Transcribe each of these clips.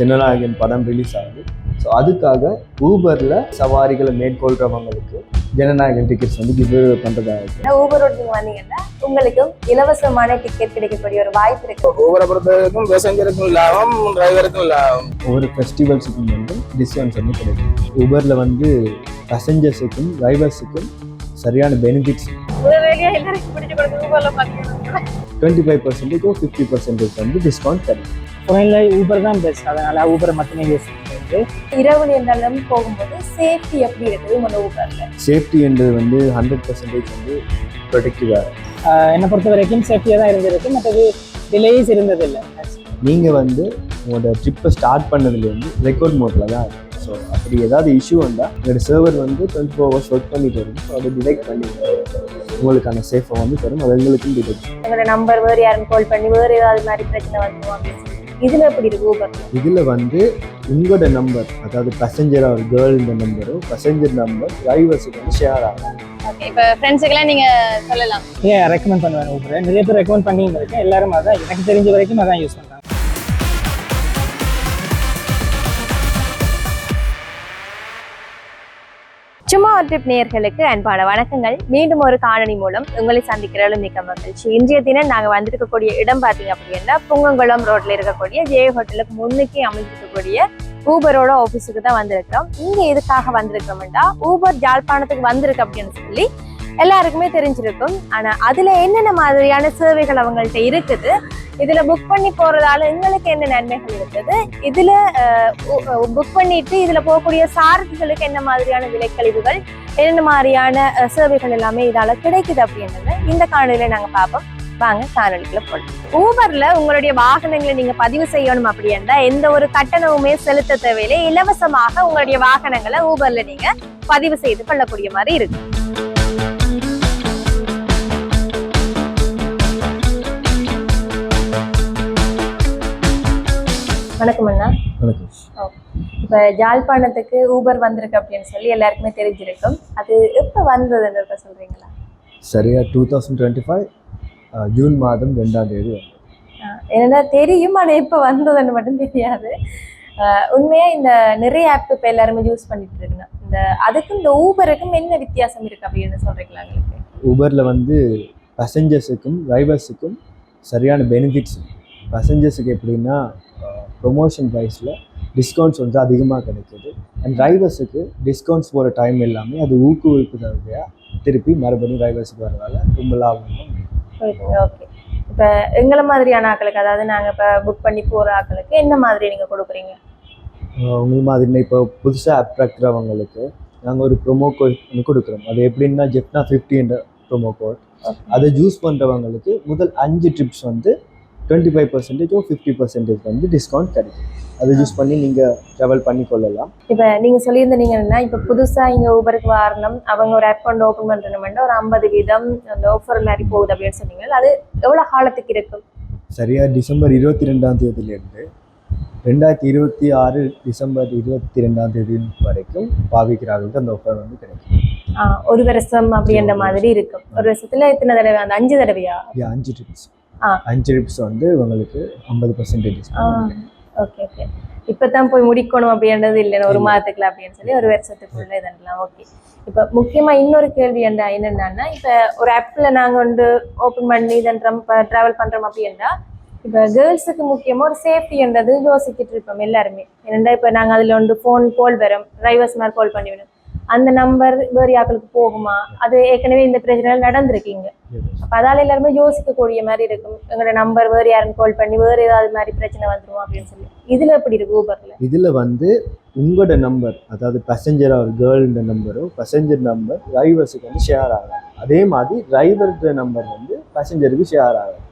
ஜனநாயகன் படம் ரிலீஸ் ஆகுது. ஸோ அதுக்காக ஊபரில் சவாரிகளை மேற்கொள்கிறவங்களுக்கு ஜனநாயகன் டிக்கெட்ஸ் வந்து கிவ் பண்ணுறதா இருக்கு ஊபரோட நீங்க வந்தீங்கன்னா உங்களுக்கும் இலவசமான டிக்கெட் கிடைக்கக்கூடிய ஒரு வாய்ப்பு இருக்கு. ஊபரை பொறுத்தவரைக்கும் பேசஞ்சருக்கும் லாபம் டிரைவருக்கும் லாபம். ஒவ்வொரு ஃபெஸ்டிவல்ஸுக்கும் வந்து டிஸ்கவுண்ட்ஸ் வந்து கிடைக்கும். ஊபரில் வந்து பேசஞ்சர்ஸுக்கும் டிரைவர்ஸுக்கும் சரியான பெனிஃபிட்ஸ் டுவெண்ட்டி ஃபைவ் பர்சன்டேஜோ ஃபிஃப்டி பர்சன்டேஜ் வந்து டிஸ்கவுண்ட் கிடைக்கும். ஃபைனலில் ஊபர் தான் பெஸ்ட் அதனால ஊபரை மட்டுமே யூஸ் பண்ணுறது இரவு நேரம் போகும்போது சேஃப்டி எப்படி இருக்குது உங்களோட ஊபர்ல சேஃப்டி என்றது வந்து ஹண்ட்ரட் பர்சன்டேஜ் வந்து ப்ரொடெக்டிவாக என்னை பொறுத்த வரைக்கும் சேஃப்டியாக தான் இருந்திருக்கு. மற்றது டிலேஸ் இருந்ததில்லை. நீங்கள் வந்து உங்களோட ட்ரிப்பை ஸ்டார்ட் பண்ணதுலேருந்து ரெக்கார்ட் மோட்டில் தான் இருக்கும் ஸோ அப்படி ஏதாவது இஷ்யூ வந்தால் உங்களோட சர்வர் வந்து டுவெண்ட்டி ஃபோர் ஹவர்ஸ் ஒர்க் பண்ணிட்டு வரும். ஸோ அதை டிடெக்ட் பண்ணி உங்களுக்கான சேஃபை வந்து தரும். அது எங்களுக்கும் டிடெக்ட் உங்களோட நம்பர் வேறு யாரும் கால் பண்ணி வேறு ஏதாவது மாதிரி பிரச்சனை சொல்லி இதுல எப்படி இருக்கு இதில் வந்து உங்களோட நம்பர் அதாவது பேசஞ்சர் ஒரு கேர்ள் இந்த நம்பரோ பேசஞ்சர் நம்பர் டிரைவர்ஸுக்கு வந்து ஷேர் ஆகும். இப்போ ஃப்ரெண்ட்ஸுக்கெல்லாம் நீங்க சொல்லலாம். ஏன் ரெக்கமெண்ட் பண்ணுவேன் ஊபரை நிறைய பேர் ரெக்கமெண்ட் பண்ணிட்டு இருக்கேன் எல்லாரும் அதான் எனக்கு தெரிஞ்ச வரைக்கும் அதான் யூஸ் பண்ணுறாங்க சும்மா ஒரு ட்ரிப் நேர்களுக்கு அன்பான வணக்கங்கள். மீண்டும் ஒரு காணொலி மூலம் உங்களை சந்திக்கிறதுல மிக்க மகிழ்ச்சி. இன்றைய தினம் நாங்க வந்திருக்கக்கூடிய இடம் பாத்தீங்க அப்படின்னா புங்கங்குளம் ரோட்ல இருக்கக்கூடிய ஜே ஹோட்டலுக்கு முன்னுக்கே அமைஞ்சிருக்கக்கூடிய ஊபரோட ஆஃபீஸுக்கு தான் வந்திருக்கிறோம். இங்க எதுக்காக வந்திருக்கிறோம்டா? ஊபர் ஜாழ்ப்பாணத்துக்கு வந்திருக்கு அப்படின்னு சொல்லி எல்லாருக்குமே தெரிஞ்சிருக்கும். ஆனா அதுல என்னென்ன மாதிரியான சேவைகள் அவங்கள்ட்ட இருக்குது இதுல புக் பண்ணி போறதால எங்களுக்கு என்ன நன்மைகள் இருக்குது இதுல புக் பண்ணிட்டு இதுல போகக்கூடிய சாரதிகளுக்கு என்ன மாதிரியான விலைக்கழிவுகள் என்னென்ன மாதிரியான சேவைகள் எல்லாமே இதால கிடைக்குது அப்படின்றத இந்த காணொலியில நாங்க பார்ப்போம். வாங்க காணொலிக்குள்ள போகலாம் ஊபர்ல உங்களுடைய வாகனங்களை நீங்க பதிவு செய்யணும் அப்படின்னா எந்த ஒரு கட்டணமுமே செலுத்த தேவையில்லை. இலவசமாக உங்களுடைய வாகனங்களை ஊபர்ல நீங்க பதிவு செய்து கொள்ளக்கூடிய மாதிரி இருக்கு. வணக்கம் அண்ணா. வணக்கம். இப்ப ஜாழ்ப்பாணத்துக்கு ஊபர் வந்திருக்கு அப்படின்னு சொல்லி எல்லாருக்குமே தெரிஞ்சிருக்கும். அது எப்ப வந்ததுன்றத சொல்றீங்களா? சரியாக two thousand twenty five June மாதம் ரெண்டாம் தேதி என்னன்னா தெரியும் ஆனா எப்ப வந்ததுன்னு மட்டும் தெரியாது. ஆஹ் உண்மையா இந்த நிறைய ஆப் இப்ப எல்லாருமே யூஸ் பண்ணிட்டு இருக்காங்க இந்த அதுக்கும் இந்த ஊபருக்கும் என்ன வித்தியாசம் இருக்கு அப்படின்னு சொல்றீங்களா உங்களுக்கு? ஊபரில் வந்து பேசஞ்சர்ஸுக்கும் டிரைவர்ஸுக்கும் சரியான பெனிஃபிட்ஸ் பேசஞ்சர்ஸுக்கு எப்படின்னா ப்ரொமோஷன் ப்ரைஸில் டிஸ்கவுண்ட்ஸ் வந்து அதிகமாக கிடைக்குது. அண்ட் டிரைவர்ஸுக்கு டிஸ்கவுண்ட்ஸ் போகிற டைம் எல்லாமே அது ஊக்குவிப்பு தகுதியாக திருப்பி மறுபடியும் டிரைவர்ஸுக்கு வரதால ரொம்ப லாபமும் ஓகே இப்ப எங்களை மாதிரியான ஆட்களுக்கு அதாவது நாங்க இப்ப புக் பண்ணி போற ஆட்களுக்கு என்ன மாதிரி நீங்க கொடுக்குறீங்க? உங்கள் மாதிரி இப்போ புதுசாக அட்ராக்டரவங்களுக்கு நாங்கள் ஒரு ப்ரொமோ கோட் கொடுக்குறோம். அது எப்படின்னா ஜெப்னா ஃபிஃப்டின்ற ப்ரொமோ கோட் அதை யூஸ் பண்ணுறவங்களுக்கு முதல் அஞ்சு ட்ரிப்ஸ் வந்து டுவெண்ட்டி ஃபைவ் பர்சன்டேஜோ ஃபிஃப்டி பர்சன்டேஜ் வந்து டிஸ்கவுண்ட் கிடைக்கும். அதை யூஸ் பண்ணி நீங்கள் ட்ராவல் பண்ணி கொள்ளலாம். இப்ப நீங்க சொல்லியிருந்தீங்க என்னன்னா இப்ப புதுசா இங்க ஊபருக்கு வரணும் அவங்க ஒரு அக்கௌண்ட் ஓபன் பண்றணும்னா ஒரு ஐம்பது வீதம் அந்த ஆஃபர் மாதிரி போகுது அப்படின்னு சொன்னீங்க அது எவ்வளவு காலத்துக்கு இருக்கும்? சரியாக டிசம்பர் இருபத்தி ரெண்டாம் தேதியிலேருந்து ரெண்டாயிரத்தி இருபத்தி ஆறு டிசம்பர் இருபத்தி ரெண்டாம் தேதி வரைக்கும் பாவிக்கிறார்களுக்கு அந்த ஆஃபர் வந்து கிடைக்கும். ஒரு வருஷம் அப்படின்ற மாதிரி இருக்கும். ஒரு வருஷத்துல எத்தனை தடவை? அந்த அஞ்சு தடவையா? அஞ்சு ட்ரிப்ஸ். அஞ்சு ட்ரிப்ஸ் வந்து உங்களுக்கு ஐம்பது பர்சன்டேஜ் ஓகே ஓகே இப்பதான் போய் முடிக்கணும் அப்படின்றது இல்லை ஒரு. மாதத்துக்குள்ள அப்படின்னு சொல்லி ஒரு வருஷத்துக்குள்ள இதெல்லாம் ஓகே இப்ப முக்கியமா இன்னொரு கேள்வி என்ன என்னன்னா இப்ப ஒரு ஆப்ல நாங்க வந்து ஓபன் பண்ணி இதன்றோம் டிராவல் பண்றோம் அப்படின்னா இப்ப கேர்ள்ஸுக்கு முக்கியமா ஒரு சேஃப்டின்றது யோசிச்சுட்டு இருப்போம் எல்லாருமே. என்னடா இப்ப நாங்க அதுல வந்து ஃபோன் கால் வரும் டிரைவர்ஸ் மாதிரி கால் பண்ணி விடும் அந்த நம்பர் வேறு யாக்களுக்கு போகுமா? அது ஏற்கனவே இந்த பிரச்சனை நடந்திருக்கீங்க. அப்ப அதால எல்லாருமே யோசிக்கக்கூடிய மாதிரி இருக்கும். எங்களோட நம்பர் வேறு யாரும் கால் பண்ணி வேறு ஏதாவது மாதிரி பிரச்சனை வந்துரும் அப்படின்னு சொல்லி. இதுல எப்படி இருக்கு ஊபர்ல? இதில் வந்து உங்களோட நம்பர் அதாவது பேசஞ்சர் ஒரு கேர்ள்ன்ற நம்பரோ பேசஞ்சர் நம்பர் டிரைவர்ஸுக்கு வந்து ஷேர் ஆகும் அதே மாதிரி டிரைவர்ன்ற நம்பர் வந்து பேசஞ்சருக்கு ஷேர் ஆகும்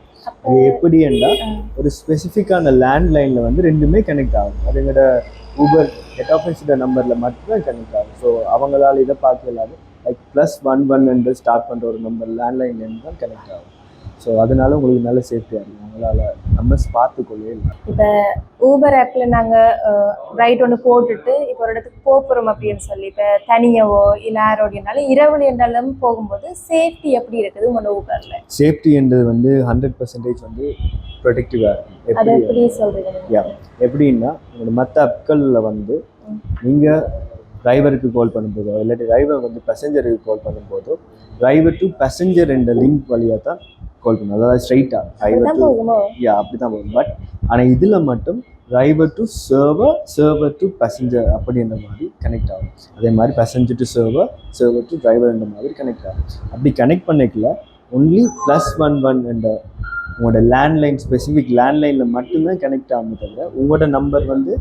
அது எப்படி என்றால் ஒரு ஸ்பெசிஃபிக்கான லேண்ட்லைனில் வந்து ரெண்டுமே கனெக்ட் ஆகும். அது எங்களோட ஊபர் ஹெட் ஆஃபீஸோட நம்பரில் மட்டும்தான் கனெக்ட் ஆகும் ஸோ அவங்களால இதை பார்க்க இல்லாது லைக் ப்ளஸ் ஒன் ஒன் என்று ஸ்டார்ட் பண்ணுற ஒரு நம்பர் லேண்ட்லைன்லேருந்து தான் கனெக்ட் ஆகும் ஸோ அதனால உங்களுக்கு நல்ல சேஃப்டியாக இருக்கும். உங்களால் நம்ம பார்த்துக்கொள்ளவே இல்லை. ஊபர் ஆப்ல நாங்க ரைட் ஒன்று போட்டுட்டு இப்போ ஒரு இடத்துக்கு போக போறோம் அப்படின்னு சொல்லி இப்போ தனியாவோ இல்லை யாரோடையனாலும் இரவு என்றாலும் போகும்போது சேஃப்டி எப்படி இருக்குது உங்களோட ஊபர்ல சேஃப்டி என்றது வந்து ஹண்ட்ரட் பர்சன்டேஜ் வந்து ப்ரொடெக்டிவாக இருக்கும் எப்படின்னா உங்களோட மற்ற ஆப்களில் வந்து நீங்கள் டிரைவருக்கு கால் பண்ணும்போதோ இல்லாட்டி டிரைவர் வந்து பேசஞ்சருக்கு கால் பண்ணும்போதோ டிரைவர் டு பேசஞ்சர் என்ற லிங்க் வழியாக தான் கால் பண்ணும். அதாவது ஸ்ட்ரைட்டாக டிரைவர் டு யா அப்படி தான் போகும். பட் ஆனால் இதில் மட்டும் driver to server server to passenger அப்படின்ற மாதிரி கனெக்ட் ஆகும். அதே மாதிரி passenger to server server to டிரைவர்ன்ற மாதிரி கனெக்ட் ஆகும். அப்படி கனெக்ட் பண்ணிக்கல ஒன்லி ப்ளஸ் ஒன் ஒன் என்ற உங்களோட லேண்ட்லைன் ஸ்பெசிஃபிக் லேண்ட்லைனில் மட்டும்தான் கனெக்ட் ஆகுமே தவிர உங்களோட நம்பர் வந்து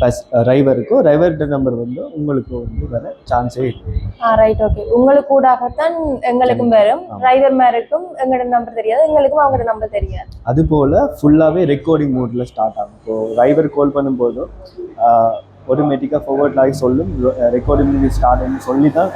பஸ் டிரைவருக்கோ டிரைவர்கிட்ட நம்பர் வந்து உங்களுக்கு வந்து வர சான்ஸே இல்லை. ஆ ரைட் ஓகே உங்களுக்கு கூடாகத்தான் எங்களுக்கும் வரும். டிரைவர் மேருக்கும் எங்களோட நம்பர் தெரியாது எங்களுக்கும் அவங்களோட நம்பர் தெரியாது. அதுபோல் ஃபுல்லாகவே ரெக்கார்டிங் மோடில் ஸ்டார்ட் ஆகும். இப்போது டிரைவர் கால் பண்ணும்போதும் ஆட்டோமேட்டிக்காக forward ஆகி சொல்லும் ரெக்கார்டிங் ஸ்டார்ட் ஆகி சொல்லி தான்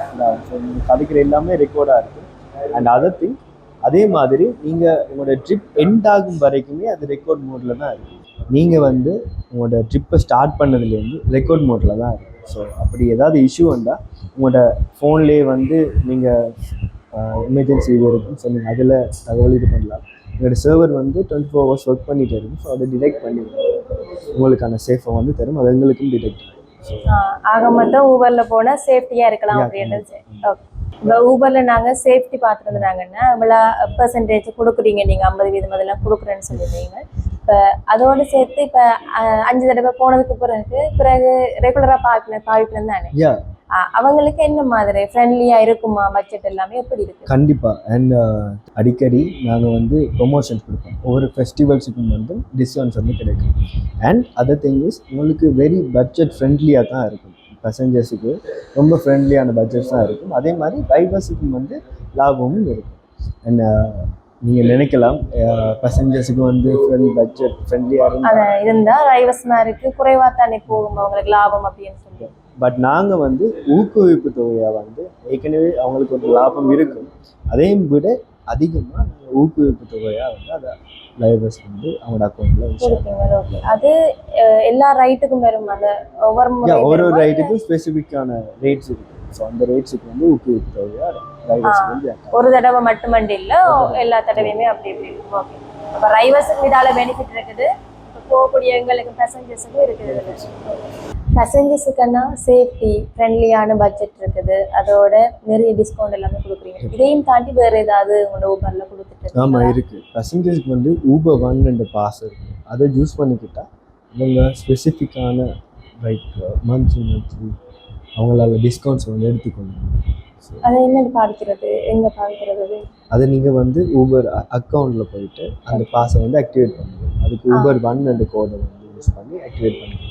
கதைக்கிற எல்லாமே ரெக்கார்டாக இருக்கும். அண்ட் அதர் திங் அதே மாதிரி நீங்கள் உங்களோட ட்ரிப் எண்ட் ஆகும் வரைக்குமே அது ரெக்கார்ட் மோடில் தான் இருக்கும் நீங்கள் வந்து உங்களோட ட்ரிப்பை ஸ்டார்ட் பண்ணதுலேருந்து ரெக்கார்ட் மோடில் தான் இருக்கும் ஸோ அப்படி ஏதாவது இஷ்யூ வந்தால் உங்களோட ஃபோன்லேயே வந்து நீங்கள் எமர்ஜென்சி இது இருக்குன்னு சொன்னீங்க. அதில் தகவல் இது பண்ணலாம். எங்களோட சர்வர் வந்து டுவெண்ட்டி ஃபோர் ஹவர்ஸ் ஒர்க் பண்ணிட்டு இருக்கும் ஸோ அதை டிடெக்ட் பண்ணி உங்களுக்கான சேஃபை வந்து தரும். அது எங்களுக்கும் டிடெக்ட் ஆ, ஆக மொத்தம் ஊபர்ல போனா சேஃப்டியா இருக்கலாம் அப்படின்றது ஓகே இப்போ ஊபர்ல நாங்க சேஃப்டி பார்த்துருந்தாங்கன்னா இவ்வளோ பெர்சன்டேஜ் கொடுக்குறீங்க. நீங்க ஐம்பது வீதம் அதெல்லாம் கொடுக்குறேன்னு சொல்லியிருந்தீங்க இப்போ அதோடு சேர்த்து இப்போ அஞ்சு தடவை போனதுக்கு பிறகு பிறகு ரெகுலரா பார்க்கல பாவிக்கணும் தானே? அவங்களுக்கு என்ன மாதிரி? ஃப்ரெண்ட்லியா இருக்குமா? பட்ஜெட் எல்லாமே எப்படி இருக்கு? கண்டிப்பாக அண்ட் அடிக்கடி நாங்கள் வந்து ப்ரொமோஷன்ஸ் கொடுப்போம். ஒவ்வொரு ஃபெஸ்டிவல்ஸுக்கும் வந்து டிஸ்கவுண்ட்ஸ் வந்து கிடைக்கும். அண்ட் அதர் திங் இஸ் உங்களுக்கு வெரி பட்ஜெட் ஃப்ரெண்ட்லியாக தான் இருக்கும். பேசஞ்சர்ஸுக்கு ரொம்ப ஃப்ரெண்ட்லியான பட்ஜெட்ஸ் தான் இருக்கும். அதே மாதிரி டிரைவர்ஸுக்கும் வந்து லாபமும் இருக்கும். அண்ட் நீங்கள் நினைக்கலாம் பேசஞ்சர்ஸுக்கு வந்து ஃப்ரெண்ட் பட்ஜெட் ஃப்ரெண்ட்லியாக இருந்தால் அத இருந்தா டிரைவர்ஸ் மேருக்கு குறைவா தானே போகும் அவங்களுக்கு லாபம் அப்படின்னு சொல்லி. பட் நாங்கள் வந்து ஊக்குவிப்பு தொகையாக வந்து ஏற்கனவே அவங்களுக்கு ஒரு லாபம் இருக்கும். அதையும் விட அதிகமாக நாங்கள் ஊக்குவிப்பு தொகையாக வந்து அதை லைவர்ஸ் வந்து அவங்களோட ஓகே அது எல்லா ரைட்டுக்கும் வரும் அந்த ஒவ்வொரு முறை ஒரு ஒரு வருமா? ரைட்டுக்கும் ஸ்பெசிஃபிக்கான ரேட்ஸ் இருக்கு. ஸோ அந்த ரேட்ஸுக்கு வந்து account. ஒரு தடவை மட்டுமண்டி இல்ல எல்லா தடவையுமே அப்படி இப்படி ஓகே அப்ப டிரைவர்ஸுக்கு இதால பெனிஃபிட் இருக்குது. போகக்கூடிய எங்களுக்கு பேசஞ்சர்ஸுக்கும் இருக்குது. பேசஞ்சர்ஸுக்குன்னா சேஃப்டி ஃப்ரெண்ட்லியான பட்ஜெட் இருக்குது. அதோட நிறைய டிஸ்கவுண்ட் எல்லாமே கொடுக்குறீங்க. இதையும் தாண்டி வேற ஏதாவது உங்களோட ஊபர்ல கொடுத்துட்டு ஆமாம்? இருக்குது பேசஞ்சர்ஸ்க்கு வந்து ஊபர் ஒன் ரெண்டு பாஸ் இருக்குது அதை யூஸ் பண்ணிக்கிட்டா அவங்க ஸ்பெசிஃபிக்கான லைக் மந்த்லி மந்த்லி அவங்களால டிஸ்கவுண்ட்ஸ் வந்து எடுத்துக்கொள்ளணும் ஸோ அதை என்னன்னு பாதிக்கிறது? எங்க பாதிக்கிறது? அது? நீங்கள் வந்து ஊபர் அக்கௌண்ட்டில் போயிட்டு அந்த பாஸை வந்து ஆக்டிவேட் பண்ணுங்க. அதுக்கு ஊபர் ஒன் ரெண்டு கோடை வந்து யூஸ் பண்ணி ஆக்டிவேட் பண்ணுங்க.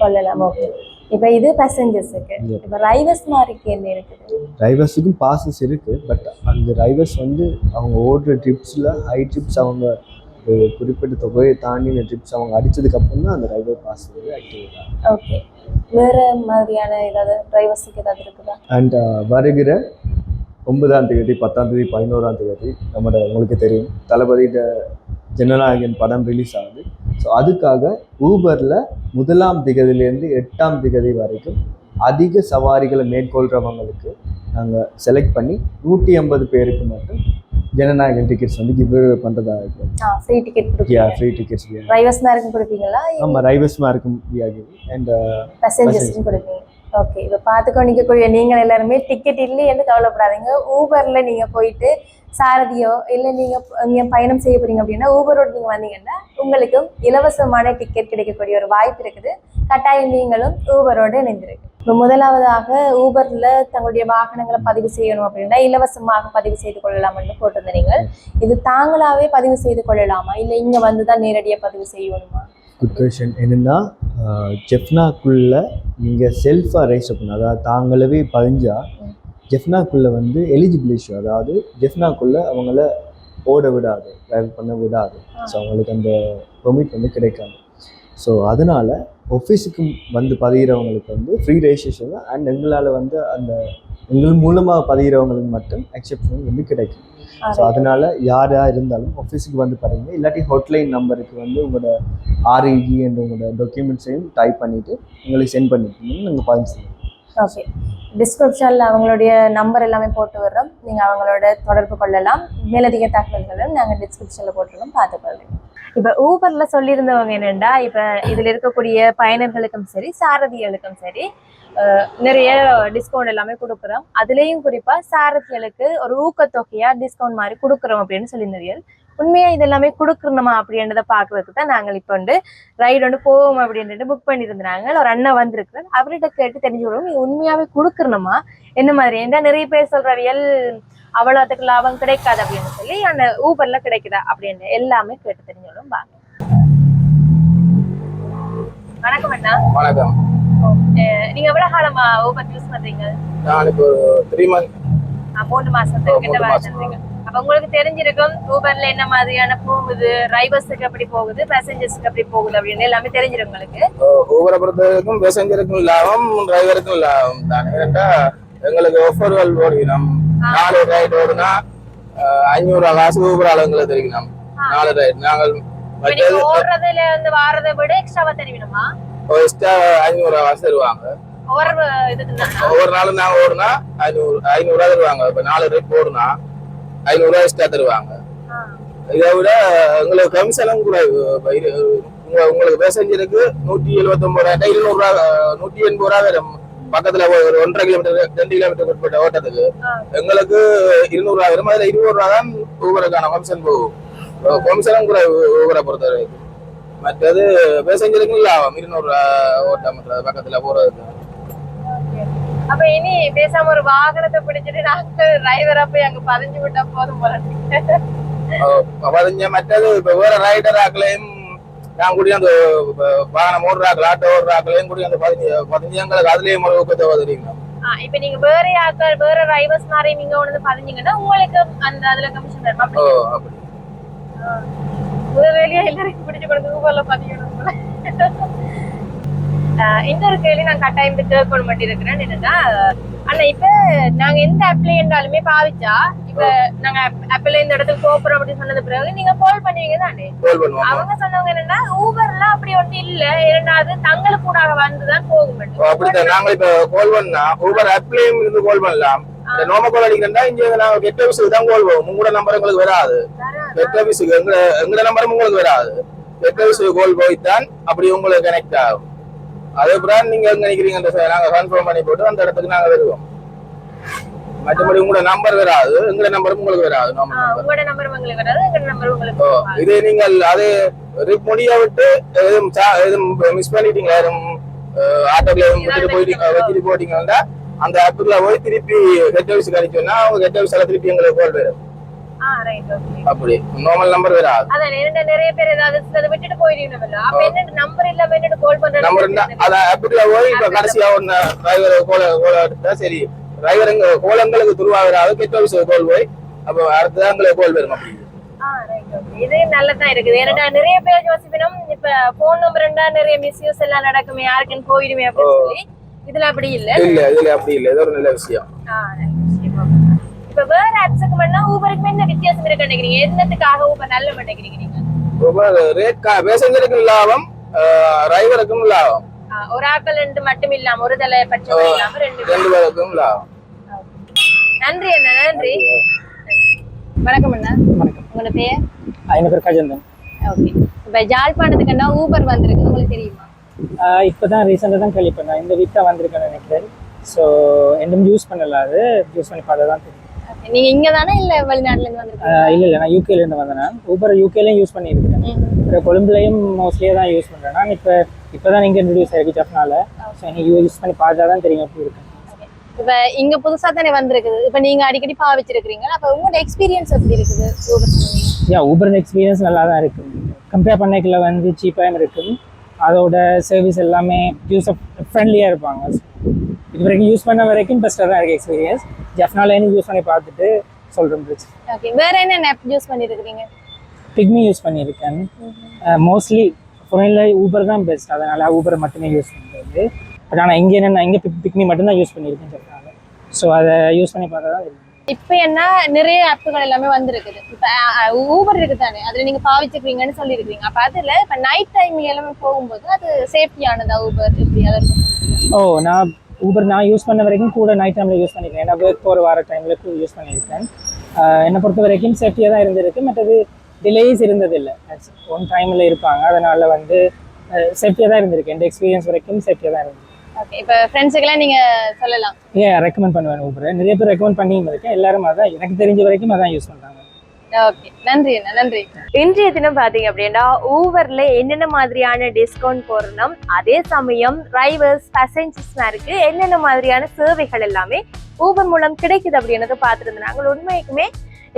கொள்ளலாம். ஓகே இப்ப இது பேசஞ்சர்ஸுக்கு. இப்ப டிரைவர்ஸ் மாதிரிக்கு என்ன இருக்குது? டிரைவர்ஸுக்கும் பாசஸ் இருக்குது பட் அந்த டிரைவர்ஸ் வந்து அவங்க ஓடுற ட்ரிப்ஸில் ஹை ட்ரிப்ஸ் அவங்க ஒரு குறிப்பிட்ட தொகையை தாண்டின ட்ரிப்ஸ் அவங்க அடிச்சதுக்கப்புறம் தான் அந்த டிரைவர் பாஸ் வந்து ஆக்டிவேட் ஆகும் ஓகே வேற மாதிரியான ஏதாவது டிரைவர்ஸுக்கு ஏதாவது இருக்குதா? அண்ட் வருகிற ஒன்பதாம் தேதி பத்தாம் தேதி பதினோராம் தேதி நம்மளோட உங்களுக்கு தெரியும் தளபதியிட ஜனநாயகன் படம் ரிலீஸ் ஆகுது. ஸோ அதுக்காக ஊபரில் முதலாம் திகதியிலேருந்து எட்டாம் திகதி வரைக்கும் அதிக சவாரிகளை மேற்கொள்கிறவங்களுக்கு நாங்கள் செலக்ட் பண்ணி நூற்றி ஐம்பது பேருக்கு மட்டும் ஜனநாயகன் டிக்கெட்ஸ் வந்து கிவ் பண்ணுறதா இருக்கும். ஃப்ரீ டிக்கெட் யா ஃப்ரீ டிக்கெட்ஸ் டிரைவர்ஸ் மேருக்கும் கொடுப்பீங்களா? ஆமாம் ரைவர்ஸ்மாக இருக்கும் அண்ட் பேசஞ்சர்ஸ்க்கும் கொடுப்பீங்க. ஓகே இப்போ பார்த்துக்கோ நிற்கக்கூடிய நீங்கள் எல்லாருமே டிக்கெட் இல்லைன்னு கவலைப்படாதீங்க. ஊபர்ல நீங்க போயிட்டு சாரதியோ இல்லை நீங்க நீங்க பயணம் செய்ய போறீங்க அப்படின்னா ஊபரோட நீங்க வந்தீங்கன்னா உங்களுக்கும் இலவசமான டிக்கெட் கிடைக்கக்கூடிய ஒரு வாய்ப்பு இருக்குது. கட்டாயம் நீங்களும் ஊபரோட இணைந்திருக்கு இப்போ முதலாவதாக ஊபர்ல தங்களுடைய வாகனங்களை பதிவு செய்யணும் அப்படின்னா இலவசமாக பதிவு செய்து கொள்ளலாம்னு போட்டிருந்தீங்க இது தாங்களாவே பதிவு செய்து கொள்ளலாமா? இல்லை இங்க வந்து தான் நேரடியாக பதிவு செய்யணுமா? குட் கொஷின் என்னென்னா ஜெஃப்னாக்குள்ளே நீங்கள் செல்ஃபாக ரெஜிஸ்டர் பண்ண அதாவது தாங்களவே பதிஞ்சா ஜெஃப்னாக்குள்ளே வந்து எலிஜிபிள் இஷ்யூ அதாவது ஜெஃப்னாக்குள்ளே அவங்கள ஓட விடாது ட்ரைவ் பண்ண விடாது. ஸோ அவங்களுக்கு அந்த பெர்மிட் வந்து கிடைக்காது. ஸோ அதனால ஆஃபீஸுக்கு வந்து பதிகிறவங்களுக்கு வந்து ஃப்ரீ ரெஜிஸ்ட்ரேஷன் அண்ட் எங்களால் வந்து அந்த எங்கள் மூலமாக பதிகிறவங்களுக்கு மட்டும் எக்ஸெப்ஷன் வந்து கிடைக்கும். ஸோ அதனால யாராக இருந்தாலும் ஆஃபீஸுக்கு வந்து பாருங்க. இல்லாட்டி ஹாட்லைன் நம்பருக்கு வந்து உங்களோட ஆர்இஜி என்ற உங்களோட டாக்குமெண்ட்ஸையும் டைப் பண்ணிவிட்டு எங்களுக்கு சென்ட் பண்ணிட்டீங்கன்னா நாங்கள் பதிச்சு ஓகே டிஸ்கிரிப்ஷனில் அவங்களுடைய நம்பர் எல்லாமே போட்டு வர்றோம் நீங்கள் அவங்களோட தொடர்பு கொள்ளலாம். மேலதிக தகவல்களும் நாங்கள் டிஸ்கிரிப்ஷனில் போட்டுருக்கோம். பார்த்துக்கொள்ளுங்க. இப்ப ஊபர்ல சொல்லியிருந்தவங்க என்னன்னா இப்ப இதுல இருக்கக்கூடிய பயனர்களுக்கும் சரி சாரதிகளுக்கும் சரி நிறைய டிஸ்கவுண்ட் எல்லாமே கொடுக்குறோம். அதுலயும் குறிப்பா சாரதிகளுக்கு ஒரு ஊக்கத்தொகையா டிஸ்கவுண்ட் மாதிரி கொடுக்குறோம் அப்படின்னு சொல்லியிருந்தீர்கள். உண்மையா இது எல்லாமே கொடுக்கணுமா அப்படின்றத பாக்குறதுக்கு தான் நாங்கள் இப்போ வந்து ரைடு வந்து போவோம் அப்படின்ட்டு புக் பண்ணியிருந்தாங்க. ஒரு அண்ணன் வந்திருக்கிறார். அவர்கிட்ட கேட்டு தெரிஞ்சுக்கிறோம். இது உண்மையாவே கொடுக்கணுமா? என்ன மாதிரி? ஏன்னா நிறைய பேர் சொல்றவியல் அவ்வளோத்துக்கு லாபம் கிடைக்காது அப்படின்னு சொல்லி அந்த ஊபர்ல கிடைக்குதா அப்படின்னு எல்லாமே கேட்டு தெரிஞ்சுக்கிறோம் வாங்க. வணக்கம் அண்ணா. வணக்கம். நீங்க எவ்வளவு காலமா ஊபர் யூஸ் பண்றீங்க? நான் இப்போ த்ரீ மந்த் அஹ் மூணு மாசத்துக்கு கிட்ட வேலை. செஞ்சீங்க அப்ப உங்களுக்கு தெரிஞ்சிருக்கும் ஊபர்ல என்ன மாதிரியான போகுது டிரைவர்ஸுக்கு எப்படி போகுது பேசஞ்சர்ஸ்க்கு எப்படி போகுது அப்படின்னு எல்லாமே தெரிஞ்சிருக்கும் உங்களுக்கு. ஊபரை பொறுத்த வரைக்கும் பேசஞ்சருக்கும் லாபம் டிரைவருக்கும் லாபம் தான். எங்களுக்கு ஆஃபர்கள் ஓடிக்கணும் நாலு ரைடு ஓடுனா ஐநூறு காசு ஊபர் ஆளுங்களுக்கு தெரிவிக்கணும் நாலு ரைடு நாங்கள் நீங்க ஓடுறதுல இருந்து வாரதை விட எக்ஸ்ட்ராவா தெரிவிக்கணுமா எக்ஸ்ட்ரா ஐநூறு காசு தருவாங்க. ஒவ்வொரு நாளும் நாங்கள் ஓடுனா ஐநூறு ஐநூறுரூவா தருவாங்க. இப்போ நாலு ரைட் ஓடுனா ஐநூறுரூவா எக்ஸ்ட்ரா தருவாங்க. இதை விட எங்களுக்கு கமிஷனும் கூட உங்களுக்கு பேசஞ்சருக்கு நூற்றி எழுபத்தொம்பது ரூபா இருநூறுவா நூற்றி எண்பது ரூபா வரும். பக்கத்துல ஒரு ஒன்றரை கிலோமீட்டர் ரெண்டு கிலோமீட்டர் உட்பட்ட ஓட்டத்துக்கு. எங்களுக்கு இருநூறு ரூபா வரும் அதுல இருபது ரூபா தான் ஊபருக்கான கமிஷன் போகும் கமிஷனும் கூட ஊபரை பொறுத்த வரைக்கும். மற்றது பேசஞ்சருக்கு லாபம். இருநூறு ரூபா ஓட்டம் பக்கத்துல போறதுக்கு. அப்ப இனி பேசாம ஒரு வாகனத்தை பிடிச்சிட்டு நாங்க டிரைவரா போய் அங்க பதிஞ்சு விட்டா போதும் போல. பதிஞ்ச மற்றது இப்ப வேற ரைடர் ஆக்களையும் நான் கூடிய அந்த வாகனம் ஓடுறாக்கள் ஆட்டோ ஓடுறாக்களையும் கூடிய அந்த பதினஞ்சு எங்களுக்கு அதுலயும் ஒரு ஊக்கத்தை ஆ, இப்ப நீங்க வேற ஆட்கள் வேற டிரைவர்ஸ் மாதிரி நீங்க ஒண்ணு பதிஞ்சீங்கன்னா உங்களுக்கு அந்த அதுல கமிஷன் அப்படி ஓ அப்படி. முதல் வேலையா எல்லாருக்கும் பிடிச்சு கொடுத்து ஊபர்ல பதிக்கணும் போல இன்னொரு கேள்வி நான் கட்டாயம் கேட்கணும் மட்டும் இருக்கிறேன். என்னன்னா ஆனா இப்ப நாங்க எந்த ஆப்ல இருந்தாலுமே பாவிச்சா இப்ப நாங்க ஆப்ல இந்த இடத்துக்கு போறோம் அப்படின்னு சொன்னது பிறகு நீங்க கால் பண்ணுவீங்க தானே? அவங்க சொன்னவங்க என்னன்னா ஊபர்ல அப்படி ஒண்ணு இல்ல. இரண்டாவது தங்களுக்கு கூட வந்துதான் போகும் ஓ, அப்படித்தான். நாங்க இப்ப கோல் பண்ணா ஊபர் ஆப்லயும் இருந்து கோல் பண்ணலாம். நோம கோல் அடிக்கிறா இங்க நாங்க கெட்ட விஷயத்துக்கு தான் கோல் போவோம். உங்களோட நம்பர் எங்களுக்கு வராது. கெட்ட விஷயம் எங்க எங்களோட நம்பரும் உங்களுக்கு வராது. கெட்ட விஷயம் கோல் போய்த்தான் அப்படி உங்களுக்கு கனெக்ட் ஆகும். அதுக்கப்புறம் நீங்க எங்க நிக்கிறீங்க நாங்க கன்ஃபார்ம் பண்ணி போட்டு அந்த இடத்துக்கு நாங்க வருவோம். மற்றபடி உங்களோட நம்பர் வராது. எங்களோட நம்பரும் உங்களுக்கு வராது. உங்களோட நம்பர் உங்களுக்கு வராது. எங்க நம்பர் உங்களுக்கு. இதே நீங்கள் அது முடிய விட்டு எதுவும் மிஸ் பண்ணிட்டீங்க எதுவும் ஆட்டோல விட்டுட்டு போயிட்டீங்க? வச்சுட்டு போட்டீங்கன்னா அந்த ஆப்புக்குள்ள போய் திருப்பி ஹெட் ஆஃபீஸ் கிடைச்சோம்னா அவங்க ஹெட் ஆஃபீஸ்ல திருப்பி எங்களுக்கு கால் வரும். அப்படி. நார்மல் நம்பர் அதான் என்ன நிறைய பேர் ஏதாவது அதை விட்டுட்டு போயிடுவீங்க அப்ப என்ன நம்பர் இல்லாம என்னட்டு கால் பண்றது? நம்பர் இருந்தா அத ஆப்புக்குள்ள போய் இப்ப கடைசியா ஒன்னு டிரைவர் கோல கோல எடுத்தா சரி. டிரைவர் எங்க கோலங்களுக்கு துருவாகிறாது ஹெட் ஆஃபீஸ் கால் போய் அப்ப அடுத்ததான் எங்களுக்கு கால் வரும் அப்படி. இது நல்லதா இருக்குது. ஏன்னா நிறைய பேர் யோசிப்பினும் இப்ப போன் நம்பர் இருந்தா நிறைய மிஸ்யூஸ் எல்லாம் நடக்குமே யாருக்குன்னு போயிடுமே அப்படின்னு சொல்லி இதுல அப்படி இல்ல. இல்ல இதுல அப்படி இல்ல. இது ஒரு நல்ல விஷயம். ஆ, நல்ல விஷயம். இப்ப வேற ஆப்ஸுக்கு வேணா ஊபருக்கு என்ன வித்தியாசம் இருக்கு நினைக்கிறீங்க? என்னத்துக்காக ஊபர் நல்ல நினைக்கிறீங்க? நீங்க ரொம்ப ரேட் பேசஞ்சருக்கும் லாபம் டிரைவருக்கும் லாபம். ஒரு ஆக்கள் ரெண்டு மட்டும் இல்லாம ஒரு தலை பட்சம் இல்லாம ரெண்டு. ரெண்டு பேருக்கும் லாபம். நன்றி அண்ணா நன்றி. வணக்கம் அண்ணா. வணக்கம். உங்களோட பேர்? என் பேர் கஜந்தன் ஓகே. இப்ப ஜாழ்ப்பாணத்துக்குன்னா ஊபர் வந்திருக்கு உங்களுக்கு தெரியுமா? இப்போ தான் ரீசெண்டாக தான் கேள்விப்பட்டேன். இந்த வீக் தான் வந்திருக்கேன்னு நினைக்கிறேன். ஸோ என்னும் யூஸ் பண்ணல அது. யூஸ் பண்ணி பார்த்தா தான் தெரியும். நீங்க இங்க தானே இல்ல வெளிநாட்டுல இருந்து வந்திருக்கீங்க இல்லை இல்லை நான் யூகேலேருந்து வந்தேன். நான் ஊபர் யூகேலையும் யூஸ் பண்ணியிருக்கேன். அப்புறம் கொழும்புலையும் மோஸ்ட்லியே தான் யூஸ் பண்ணுறேன் நான் இப்போ இப்போ தான் இங்கே இன்ட்ரடியூஸ் ஆயிருக்கு ஜப்னால ஸோ நீங்கள் யூஸ் பண்ணி பார்த்தா தான் தெரியும் எப்படி இருக்கு இப்ப இங்க புதுசா தானே வந்திருக்குது. இப்ப நீங்க அடிக்கடி பாவிச்சிருக்கீங்க அப்ப உங்களோட எக்ஸ்பீரியன்ஸ் எப்படி இருக்குது ஊபர் யா ஊபர் எக்ஸ்பீரியன்ஸ் நல்லா தான் இருக்கு. கம்பேர் பண்ணிக்கல வந்து சீப்பாகவும் இருக்கும். அதோட சர்வீஸ் எல்லாமே யூஸ் ஃப்ரெண்ட்லியாக இருப்பாங்க. இது வரைக்கும் யூஸ் பண்ண வரைக்கும் பெஸ்ட்டாக தான் இருக்குது எக்ஸ்பீரியன்ஸ் ஜப்னாலேயும் யூஸ் பண்ணி பார்த்துட்டு சொல்கிறேன் பிரச்சனை ஓகே வேற என்ன ஆப் யூஸ் பண்ணிருக்கீங்க? பிக்மி யூஸ் பண்ணியிருக்கேன். மோஸ்ட்லி ஃபோனில் ஊபர் தான் பெஸ்ட் அதனால் ஊபர் மட்டுமே யூஸ் பண்ணுறது பட் ஆனால் இங்கே என்னென்ன இங்கே பிக்மி மட்டும்தான் யூஸ் பண்ணியிருக்கேன் சொல்கிறாங்க ஸோ அதை யூஸ் பண்ணி பார்த்தா தான். இப்ப என்ன நிறைய ஆப்புகள் எல்லாமே வந்திருக்குது. இப்ப ஊபர் இருக்கு தானே அதுல நீங்க பாவிச்சிருக்கீங்கன்னு சொல்லியிருக்கீங்க. அப்ப அதுல இப்ப நைட் டைம்ல எல்லாமே போகும்போது அது சேஃப்டியானதா ஊபர் இப்படி அதை ஓ நான் ஊபர் நான் யூஸ் பண்ண வரைக்கும் கூட நைட் டைமில் யூஸ் பண்ணியிருக்கேன் ஏன்னா ஒர்க் போகிற வர டைமில் யூஸ் பண்ணியிருக்கேன் என்னை பொறுத்த வரைக்கும் சேஃப்டியாக தான் இருந்திருக்கு. மற்றது டிலேஸ் இருந்ததில்லை. ஒன் டைமில் இருப்பாங்க. அதனால வந்து சேஃப்டியாக தான் இருந்திருக்கு. எந்த எக்ஸ்பீரியன்ஸ் வரைக்கும் சேஃப்டியாக தான் இருந்தது ஓகே இப்போ ஃப்ரெண்ட்ஸுக்கெல்லாம் நீங்க சொல்லலாம். ஏன் ரெக்கமெண்ட் பண்ணுவேன் ஊபரை நிறைய பேர் ரெக்கமெண்ட் பண்ணியும் இருக்கேன் எல்லாரும் அதான் எனக்கு தெரிஞ்ச வரைக்கும் அதான் யூஸ் பண்ணுறாங்க ஓகே நன்றி நன்றி இன்றைய தினம் பாத்தீங்க அப்படின்னா ஊபர்ல என்னென்ன மாதிரியான டிஸ்கவுண்ட் போடணும் அதே சமயம் டிரைவர்ஸ் பேசஞ்சர்ஸ்மாருக்கு என்னென்ன மாதிரியான சேவைகள் எல்லாமே ஊபர் மூலம் கிடைக்குது அப்படின்றத பார்த்துட்டு உண்மைக்குமே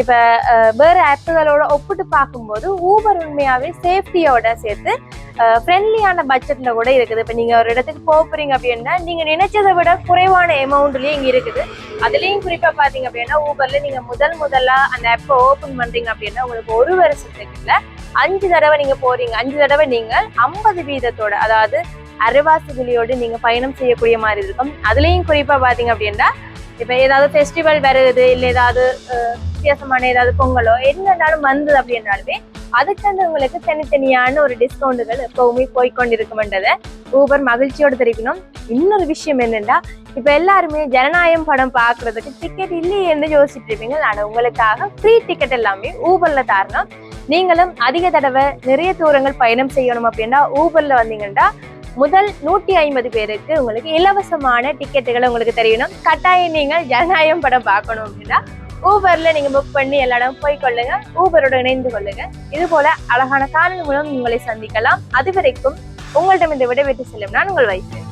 இப்போ வேறு ஆப்புகளோட ஒப்பிட்டு பார்க்கும்போது ஊபர் உண்மையாகவே சேஃப்டியோட சேர்த்து ஃப்ரெண்ட்லியான பட்ஜெட்டில் கூட இருக்குது. இப்போ நீங்கள் ஒரு இடத்துக்கு போகிறீங்க அப்படின்னா நீங்கள் நினைச்சதை விட குறைவான அமௌண்ட்லயே இங்கே இருக்குது. அதுலேயும் குறிப்பாக பார்த்தீங்க அப்படின்னா ஊபரில் நீங்கள் முதல் முதலாக அந்த ஆப்பை ஓப்பன் பண்ணுறீங்க அப்படின்னா உங்களுக்கு ஒரு வருஷத்துக்கு இல்லை அஞ்சு தடவை நீங்கள் போகிறீங்க அஞ்சு தடவை நீங்கள் ஐம்பது வீதத்தோட அதாவது அரைவாசி விலையோடு நீங்கள் பயணம் செய்யக்கூடிய மாதிரி இருக்கும். அதுலேயும் குறிப்பாக பார்த்தீங்க அப்படின்னா இப்போ ஏதாவது ஃபெஸ்டிவல் வருது இல்லை ஏதாவது வித்தியாசமான ஏதாவது பொங்கலோ என்னன்னாலும் வந்தது அப்படின்னாலுமே அதுக்கு உங்களுக்கு தனித்தனியான ஒரு டிஸ்கவுண்டுகள் எப்பவுமே போய்கொண்டிருக்கும்ன்றதை ஊபர் மகிழ்ச்சியோடு தெரிவிக்கணும். இன்னொரு விஷயம் என்னென்னா இப்ப எல்லாருமே ஜனநாயகம் படம் பாக்குறதுக்கு டிக்கெட் இல்லையேன்னு யோசிச்சுட்டு இருப்பீங்க. ஆனா உங்களுக்காக ஃப்ரீ டிக்கெட் எல்லாமே ஊபர்ல தரணும். நீங்களும் அதிக தடவை நிறைய தூரங்கள் பயணம் செய்யணும் அப்படின்னா ஊபர்ல வந்தீங்கன்னா முதல் நூற்றி ஐம்பது பேருக்கு உங்களுக்கு இலவசமான டிக்கெட்டுகளை உங்களுக்கு தெரியணும். கட்டாயம் நீங்கள் ஜனநாயகம் படம் பார்க்கணும் அப்படின்னா ஊபர்ல நீங்க புக் பண்ணி எல்லா இடம் போய் கொள்ளுங்க. ஊபரோட இணைந்து கொள்ளுங்க. இது போல அழகான காரணம் மூலம் உங்களை சந்திக்கலாம். அது வரைக்கும் உங்கள்டம் இந்த விடைபெற்று செல்லும் நான் உங்கள் வைத்தேன்